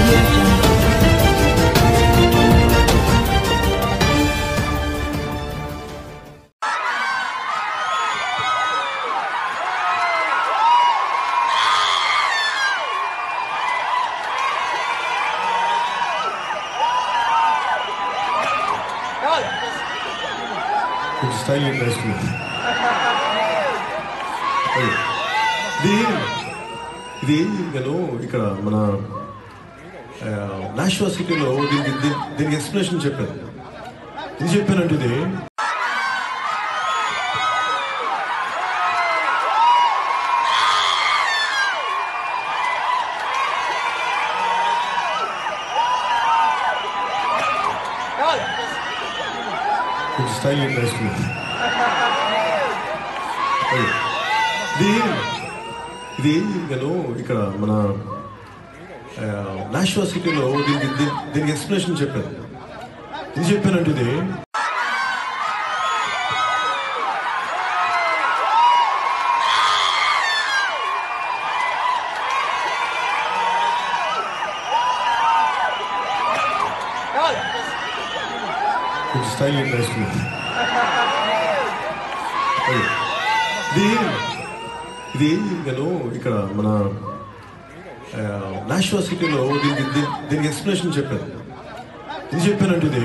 audio jungle. కొంచెం style వేసుకున్నాం ఇది ఇది నేను ఇక్కడ మన Uh, నాషువా సిటీలో దీనికి దీనికి ఎక్స్ప్లెనేషన్ చెప్పాను ఇది చెప్పానంటే ఇది? కొంచెం స్టైల్ ఇది ఇది నేను ఇక్కడ మన నాషువా సిటీలో దీనికి దీనికి ఎక్స్ప్లెనేషన్ చెప్పాను ఇది చెప్పానంటే ఇది కొంచెం స్టైల్ వేసుకున్నాం ఇది ఇది నేను ఇక్కడ మన నాషువా సిటీలో దీనికి దీనికి ఎక్స్ప్లెనేషన్ చెప్పాను ఇది? చెప్పానంటే ఇది